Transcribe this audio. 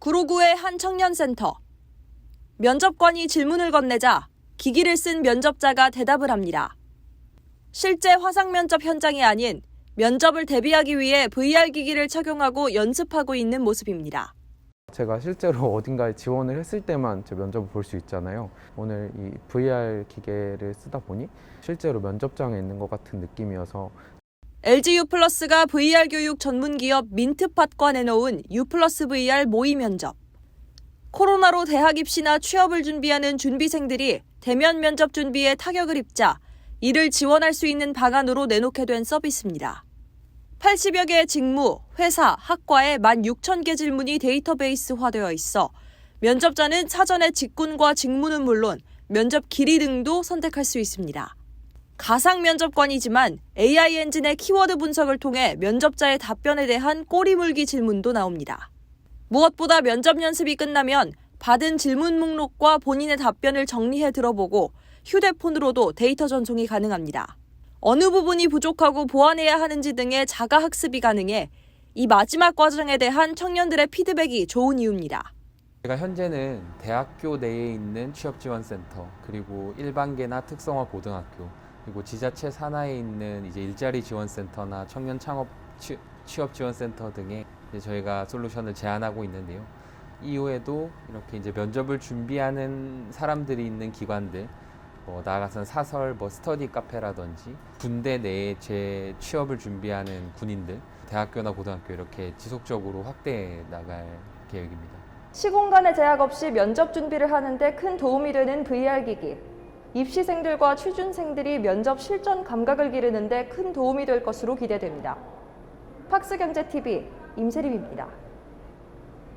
구로구의 한 청년센터. 면접관이 질문을 건네자 기기를 쓴 면접자가 대답을 합니다. 실제 화상 면접 현장이 아닌 면접을 대비하기 위해 VR 기기를 착용하고 연습하고 있는 모습입니다. 제가 실제로 어딘가에 지원을 했을 때만 제 면접을 볼 수 있잖아요. 오늘 이 VR 기계를 쓰다 보니 실제로 면접장에 있는 것 같은 느낌이어서 LG U 플러스가 VR 교육 전문 기업 민트팟과 내놓은 U VR 모의 면접. 코로나로 대학 입시나 취업을 준비하는 준비생들이 대면 면접 준비에 타격을 입자 이를 지원할 수 있는 방안으로 내놓게 된 서비스입니다. 80여 개의 직무, 회사, 학과에 16,000개 질문이 데이터베이스화되어 있어 면접자는 사전에 직군과 직무는 물론 면접 길이 등도 선택할 수 있습니다. 가상 면접관이지만 AI 엔진의 키워드 분석을 통해 면접자의 답변에 대한 꼬리물기 질문도 나옵니다. 무엇보다 면접 연습이 끝나면 받은 질문 목록과 본인의 답변을 정리해 들어보고 휴대폰으로도 데이터 전송이 가능합니다. 어느 부분이 부족하고 보완해야 하는지 등의 자가 학습이 가능해 이 마지막 과정에 대한 청년들의 피드백이 좋은 이유입니다. 제가 현재는 대학교 내에 있는 취업지원센터 그리고 일반계나 특성화 고등학교 그리고 지자체 산하에 있는 이제 일자리 지원센터나 청년 창업 취- 취업 지원센터 등에 저희가 솔루션을 제안하고 있는데요. 이후에도 이렇게 이제 면접을 준비하는 사람들이 있는 기관들 뭐 나아가선 사설 뭐 스터디 카페라든지 군대 내에 제 취업을 준비하는 군인들 대학교나 고등학교 이렇게 지속적으로 확대해 나갈 계획입니다. 시공간의 제약 없이 면접 준비를 하는데 큰 도움이 되는 VR 기기. 입시생들과 취준생들이 면접 실전 감각을 기르는데 큰 도움이 될 것으로 기대됩니다. 팍스경제TV 임세림입니다.